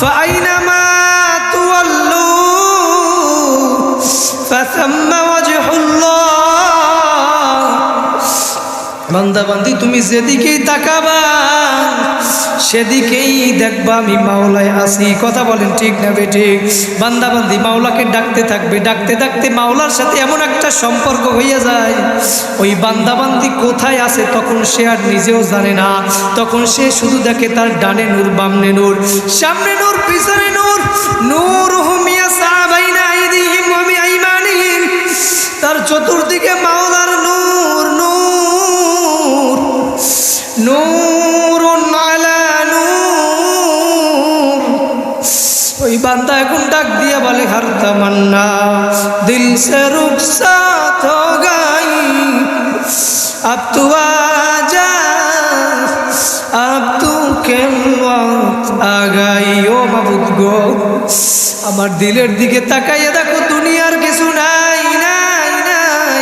فأينما تولوا فثم وجه الله বান্দা বান্দি তুমি যেদিকেই তাকাবা সেদিকেই দেখবা আমি মাওলায় আসি কথা বলেন ঠিক না বেঠিক বান্দাবান্দি, মাওলাকে ডাকতে থাকবে। ডাকতে ডাকতে মাওলার সাথে এমন একটা সম্পর্ক হইয়া যায়। ওই বান্দাবান্দি কোথায় আছে তখন সে আর নিজেও জানে না। তখন সে শুধু দেখে তার ডানে নূর, বামনে নূর। সামনে নূর, পিছনে নূর। নূর হুমিয়া সাহাবাইনা আইদিহিম বিআইমানিহিম তার চতুর্দিকে মাওলার নূর নূর। নূর বান্দা এখন ডাক দিয়া বলে হার তামান্না দিল সে রূপ হো গাই। আব তু আজা, আব তু আগাই? ও মাবুদ গো, আমার দিলের দিকে তাকাইয়া দেখো, দুনিয়ার কিছু নাই নাই নাই।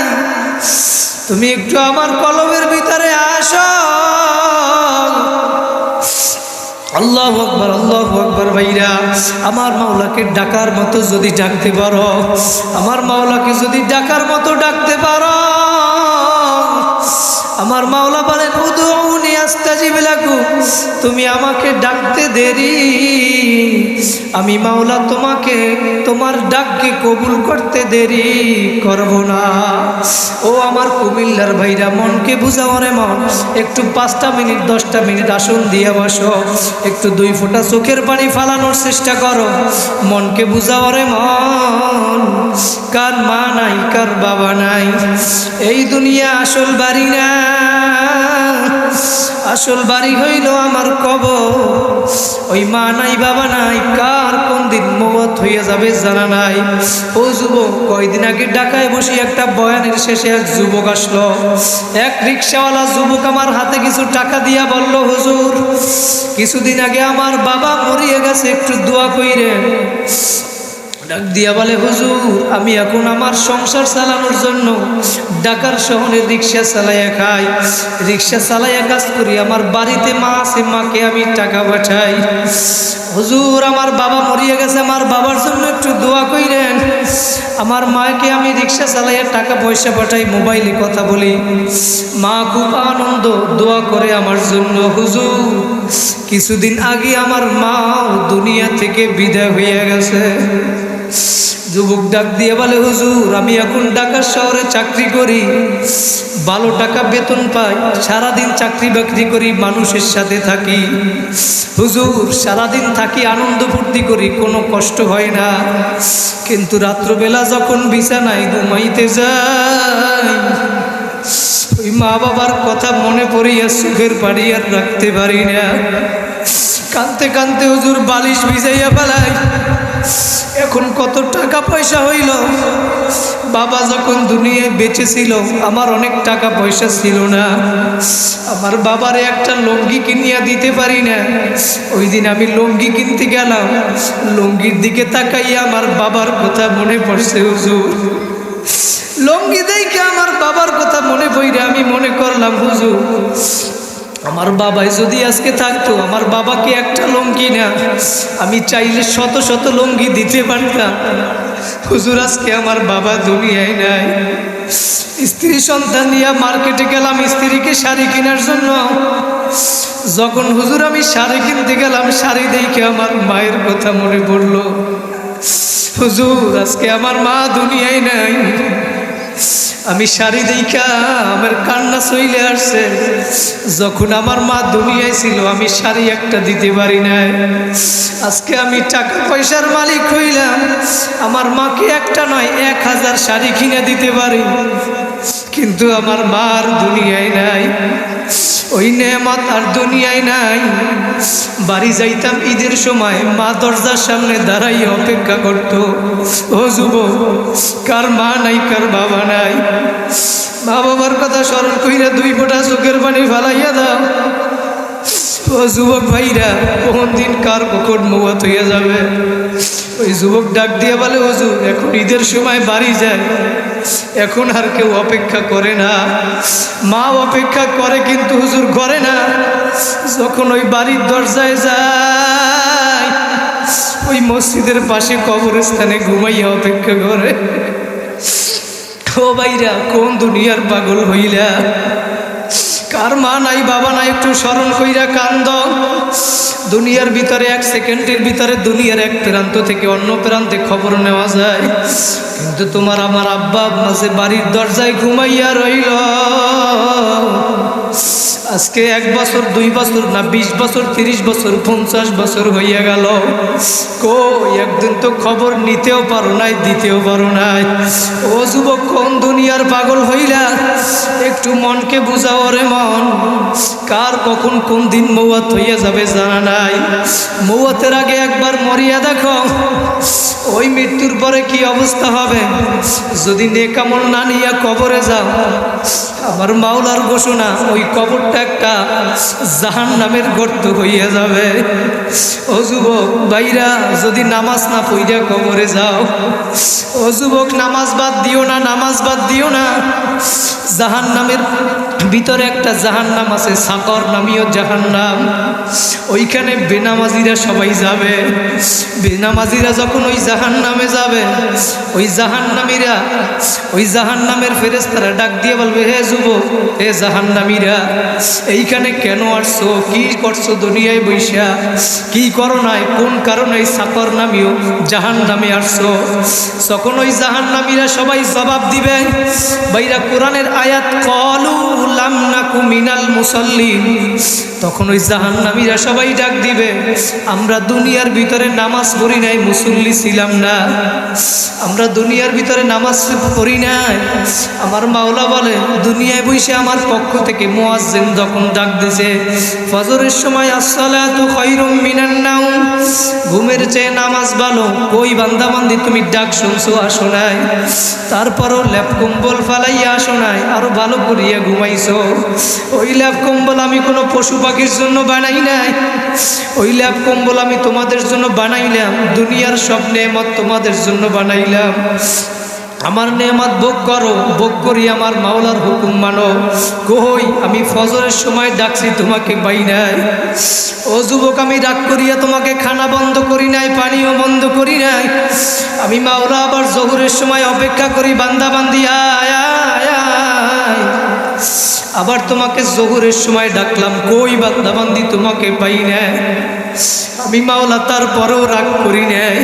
তুমি একটু আমার কলমের ভিতরে আসো আল্লাহ আকবর আল্লাহ আকবর ভাইরা, আমার মাওলাকে ডাকার মতো যদি ডাকতে পারো, আমার মাওলাকে যদি ডাকার মতো ডাকতে পারো, আমার মাওলা লাকু তুমি আমাকে ডাকতে দেরি। আমি মাওলা তোমাকে, তোমার ডাককে কবুল করতে দেরি করব না। ও আমার কুমিল্লার ভাইরা, মনকে বুঝাও রে মন। একটু পাঁচটা মিনিট, দশটা মিনিট আসন দিয়ে বসো। একটু দুই ফোঁটা চোখের পানি ফালানোর চেষ্টা করো। মনকে বুঝাও রে মন, কার মা নাই, কার বাবা নাই। এই দুনিয়া আসল বাড়ি না আসল বাড়ি হইল আমার কব ওই মা নাই, বাবা নাই, কার কোন দিন মত হইয়া যাবে জানা নাই। ও যুবক, কয়দিন আগে ডাকায় বসে একটা বয়ানের শেষে এক যুবক আসলো। এক রিক্সাওয়ালা যুবক আমার হাতে কিছু টাকা দিয়া বলল, হুজুর, কিছুদিন আগে আমার বাবা মরিয়ে গেছে, একটু দোয়া কইরেন। ডাক দিয়া বলে, হুজুর, আমি এখন আমার সংসার চালানোর জন্য ঢাকার শহরে রিক্সা চালাইয়া খাই। রিক্সা চালাইয়া কাজ করি, আমার বাড়িতে মা আছে, মাকে আমি টাকা পাঠাই। হুজুর, আমার বাবা মরিয়ে গেছে, আমার বাবার জন্য একটু দোয়া কইরেন। আমার মাকে আমি রিক্সা চালাইয়া টাকা পয়সা পাঠাই, মোবাইলে কথা বলি। মা খুব আনন্দ, দোয়া করে আমার জন্য। হুজুর, কিছুদিন আগে আমার মা দুনিয়া থেকে বিদায় হইয়া গেছে। যুবক ডাক দিয়ে বলে, হুজুর, আমি এখন ঢাকা শহরে চাকরি করি। ভালো টাকা বেতন পাই, সারাদিন চাকরি বাকরি করি, মানুষের সাথে থাকি। হুজুর, সারাদিন থাকি, আনন্দ ফুর্তি করি, কোনো কষ্ট হয় না। কিন্তু রাত্রবেলা যখন বিছানায় ঘুমাইতে যাই, ওই মা বাবার কথা মনে পড়িয়া সুখের বাড়ি আর রাখতে পারি না। কানতে কানতে হুজুর বালিশ ভিজাইয়া ফেলাই। এখন কত টাকা পয়সা হইল? বাবা যখন দুনিয়ায় বেঁচে ছিল, আমার অনেক টাকা পয়সা ছিল না। আমার বাবারে একটা লঙ্গি কিনিয়া দিতে পারি না। ওই দিন আমি লঙ্গি কিনতে গেলাম। লঙ্গির দিকে তাকাইয়া আমার বাবার কথা মনে পড়ছে, হুজুর। লঙ্গি দেখে আমার বাবার কথা মনে পড়ে, আমি মনে করলাম, হুজুর আমার বাবাই যদি আজকে থাকতো, আমার বাবাকে একটা লঙ্গি না, আমি চাইলে শত শত লঙ্গি দিতে পারতাম। হুজুর, আজকে আমার বাবা দুনিয়ায় নাই। স্ত্রী সন্তান নিয়ে মার্কেটে গেলাম, স্ত্রীকে শাড়ি কেনার জন্য। যখন হুজুর, আমি শাড়ি কিনতে গেলাম, শাড়ি দেখে আমার মায়ের কথা মনে পড়ল। হুজুর, আজকে আমার মা দুনিয়ায় নাই। আমি শাড়ি দেখা আমার কান্না চইলে আসছে। যখন আমার মা দুনিয়ায় ছিল, আমি শাড়ি একটা দিতে পারি নাই। আজকে আমি টাকা পয়সার মালিক হইলাম। আমার মাকে একটা নয়, এক হাজার শাড়ি কিনে দিতে পারি। কিন্তু আমার মার দুনিয়ায় নাই। ওই নেয়ামত আর দুনিয়ায় নাই। বাড়ি যাইতাম ঈদের সময়, মা দরজার সামনে দাঁড়াই অপেক্ষা করত। ও যুব কার মা নাই, কার বাবা নাই? মা বাবার কথা স্মরণ কইরা দুই ফোঁটা চোখের পানি ফালাইয়া দাও। ও যুবক ভাইরা, কোন দিন কার কখন মৌয়াত হইয়া যাবে? ওই যুবক ডাক দিয়ে বলে, হুজুর, এখন ঈদের সময় বাড়ি যায় এখন আর কেউ অপেক্ষা করে না। মা অপেক্ষা করে কিন্তু হুজুর করে না। যখন ওই বাড়ির দরজায় যায়, ওই মসজিদের পাশে কবরস্থানে ঘুমাইয়া অপেক্ষা করে। ও ভাইরা, কোন দুনিয়ার পাগল হইলা? কার মা নাই, বাবা নাই, একটু স্মরণ কইরা কান্দ দুনিয়ার ভিতরে এক সেকেন্ডের ভিতরে দুনিয়ার এক প্রান্ত থেকে অন্য প্রান্তে খবর নেওয়া যায়। কিন্তু তোমার আমার আব্বা মাঝে বাড়ির দরজায় ঘুমাইয়া রইল। আজকে এক বছর, দুই বছর না, বিশ বছর, তিরিশ বছর, পঞ্চাশ বছর হইয়া গেল। কই, একদিন তো খবর নিতেও পারো নাই, দিতেও পারো নাই। ও যুবক, কোন দুনিয়ার পাগল হইলা? একটু মনকে বুঝাও রে মন। কার কখন কোন দিন মৌয়াত হইয়া যাবে জানা নাই। মৌয়াতের আগে একবার মরিয়া দেখো। ওই মৃত্যুর পরে কি অবস্থা হবে? যদি নেকামল না নিয়ে কবরে যাও। আমার মাওলার ঘোষণা, ওই কবরটা একটা জাহান নামের গর্ত হইয়া যাবে। ও যুবক, ভাইরা, যদি নামাজ না পইরা কবরে যাও, ও যুবক, নামাজ বাদ দিও না, নামাজ বাদ দিও না। জাহান নামের ভিতরে একটা জাহান নাম আছে, সাকর নামীয় জাহান নাম ওইখানে বেনামাজিরা সবাই যাবে। বেনামাজিরা যখন ওই জাহান নামে যাবে, ওই জাহান নামীরা ওই জাহান নামের ফেরেস্তারা ডাক দিয়ে বলবে, হে যুবক, হে জাহান নামীরা এইখানে কেন আসছো? কি করছ দুনিয়ায় বৈশা? কি করো নাই? কোন কারণে সাকর নামীয় জাহান নামে আসছো? তখন ওই জাহান নামীরা সবাই জবাব দিবে, বাইরা কোরআনের আয়াত, কলু লাম নাকু মিনাল মুসল্লিন। তখন ওই জাহান নামীরা সবাই ডাক দিবে, আমরা দুনিয়ার ভিতরে নামাজ পড়ি নাই, মুসল্লি ছিলাম না। আমরা দুনিয়ার ভিতরে নামাজ পড়ি নাই। আমার মাওলা বলে, দুনিয়ায় বসে আমার পক্ষ থেকে মোয়াজ্জেন যখন ডাক দিছে, ফজরের সময় আসসালাতু খায়রুম মিনান নাউম ঘুমের চেয়ে নামাজ ভালো ওই বান্দাবান্দি তুমি ডাক শুনছো, আসো নাই। তারপরও ল্যাপ কম্বল ফালাইয়া আসো নাই, আরও ভালো করিয়া ঘুমাইছো। ওই ল্যাপ কম্বল আমি কোনো পশু পাখির জন্য বানাই নাই। ওই ল্যাপ কম্বল আমি তোমাদের জন্য বানাইলাম, দুনিয়ার সব নেমত তোমাদের জন্য বানাইলাম। আমার নেমাত ভোগ করো, ভোগ করি আমার মাওলার হুকুম মানো। কই, আমি ফজরের সময় ডাকছি তোমাকে পাই নাই। ও যুবক, আমি ডাক করিয়া তোমাকে খানা বন্ধ করি নাই, পানিও বন্ধ করি নাই। আমি মাওলা আবার জহুরের সময় অপেক্ষা করি, বান্দা বান্দি আয় আয়। আবার তোমাকে জহুরের সময় ডাকলাম, কই বান্দা বান্দি, তোমাকে পাই নাই। আমি মাওলা তারপরেও রাগ করি নাই।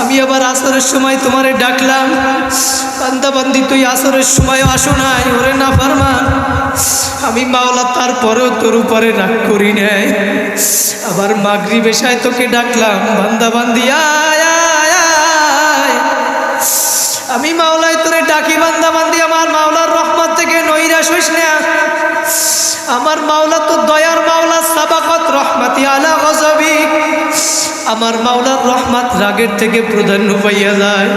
আমি আবার আসরের সময় তোমারে ডাকলাম। বান্দা বান্দি তুই আসরের সময় আসো নাই, ওরে না ফারমান আমি মাওলা তারপরেও তোর উপরে রাগ করি নাই। আবার মাগরি বেশায় তোকে ডাকলাম, বান্দাবান্দি, আয় আমি মাওলায় তোরে ডাকি, বান্দাবান্দি, আমার মাওলার রহমত থেকে নৈরাশ হইস না। আমার মাওলা তো দয়ার মাওলা আমার মাওলার রহমাত রাগের থেকে প্রাধান্য পাইয়া যায়।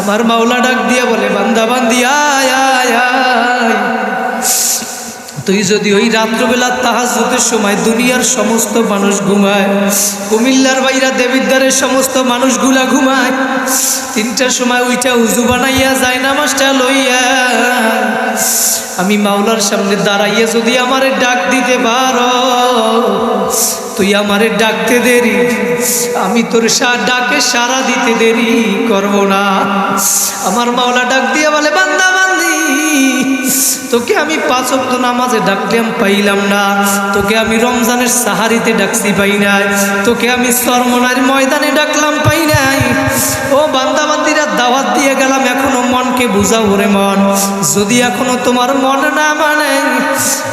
আমার মাওলা ডাক দিয়া বলে, বান্দা, বান্দি, আয় আয় আয়। তুই যদি ওই রাত্রবেলা তাহাজুদের সময় দুনিয়ার সমস্ত মানুষ ঘুমায়, কুমিল্লার বাইরা দেবিদ্বারের সমস্ত মানুষগুলা ঘুমায়, তিনটার সময় ওইটা উজু বানাইয়া যায়, নামাজটা লইয়া। আমি মাওলার সামনে দাঁড়াইয়া যদি আমারে ডাক দিতে পারো, তুই আমারে ডাকতে দেরি, আমি তোর ডাকে সারা দিতে দেরি করব না। আমার মাওলা ডাক দিয়ে বলে, বান্দি তোকে আমি পাঁচ অক্ত নামাজে ডাকলাম পাইলাম না। তোকে আমি রমজানের সাহারিতে ডাকছি পাই নাই। তোকে আমি সরমনার ময়দানে ডাকলাম পাই নাই। ও বান্দাবান্দিরা, দাওয়াত দিয়ে গেলাম, এখনও মনকে বুঝাও ওরে মন। যদি এখনও তোমার মন না মানে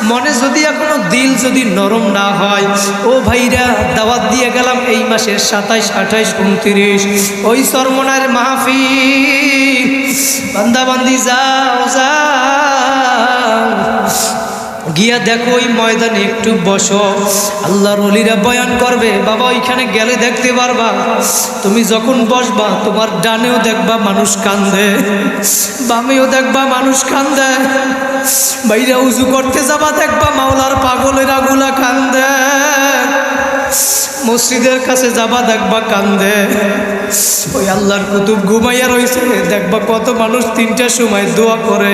মনে যদি এখনও দিল যদি নরম না হয়। ও ভাইরা, দাওয়াত দিয়ে গেলাম এই মাসের সাতাইশ, আঠাইশ, উনত্রিশ। ওই সরমনার মাহফিল। বান্দাবান্দি, যাও যাও। গিয়া দেখো ওই ময়দানে একটু বসো। আল্লাহর অলিরা বয়ান করবে, বাবা, ওইখানে গেলে দেখতে পারবা। তুমি যখন বসবা, তোমার ডানেও দেখবা মানুষ কান্দে, বামেও দেখবা মানুষ কান্দে। বাইরে উজু করতে যাবা, দেখবা মাওলার পাগলেরা গুলা কান্দে। মসজিদের কাছে যাবা, দেখবা কান্দে। ওই আল্লাহর কুতুব ঘুমাইয়া রয়েছে দেখবা কত মানুষ তিনটার সময় দোয়া করে।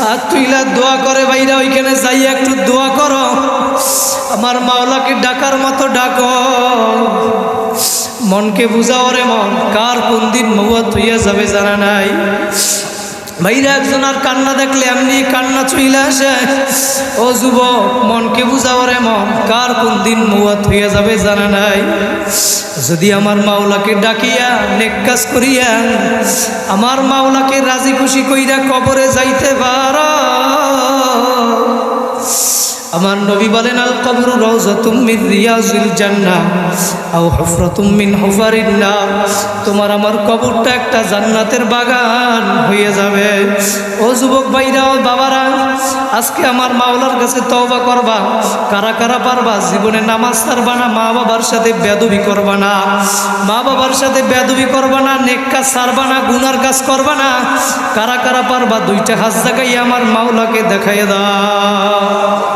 হাত তুইলা দোয়া করে বাইরা, ওইখানে যাইয়া একটু দোয়া করো। আমার মাওলাকে ডাকার মতো ডাকো। মনকে বুঝাও রে মন, কার কোন দিন মৌয়া হইয়া যাবে জানা নাই। ভাইরা একজন আর কান্না দেখলে এমনি কান্না চইলে আসে। ও যুবক, মনকে বুঝাও রে মন, কার কোন দিন মৌয়াত হইয়া যাবে জানা নাই। যদি আমার মাওলাকে ডাকিয়া, নেক কাজ করিয়া, আমার মাওলাকে রাজি খুশি কইরা কবরে যাইতে পারা। আমার নবী বলেন, আল কবর রওজাতুম মিন রিয়াজিল জান্নাহ, আও হুফরাতুম মিন হুফারিন নার। তোমার আমার কবরটা একটা জান্নাতের বাগান যাবে ও যুবক ভাইরা বাবারা, আজকে আমার মাওলার কাছে তওবা করবা। কারা কারা পারবা? জীবনে নামাজ ছাড়বা না মা বাবার সাথে বেদবি করবা না। মা বাবার সাথে বেদবি করবা না, নেক কাজ ছাড়বা না, গুনার কাজ করবা না। কারা কারা পারবা? দুইটা হাত জাগাই আমার মাওলাকে দেখাইয়া দাও।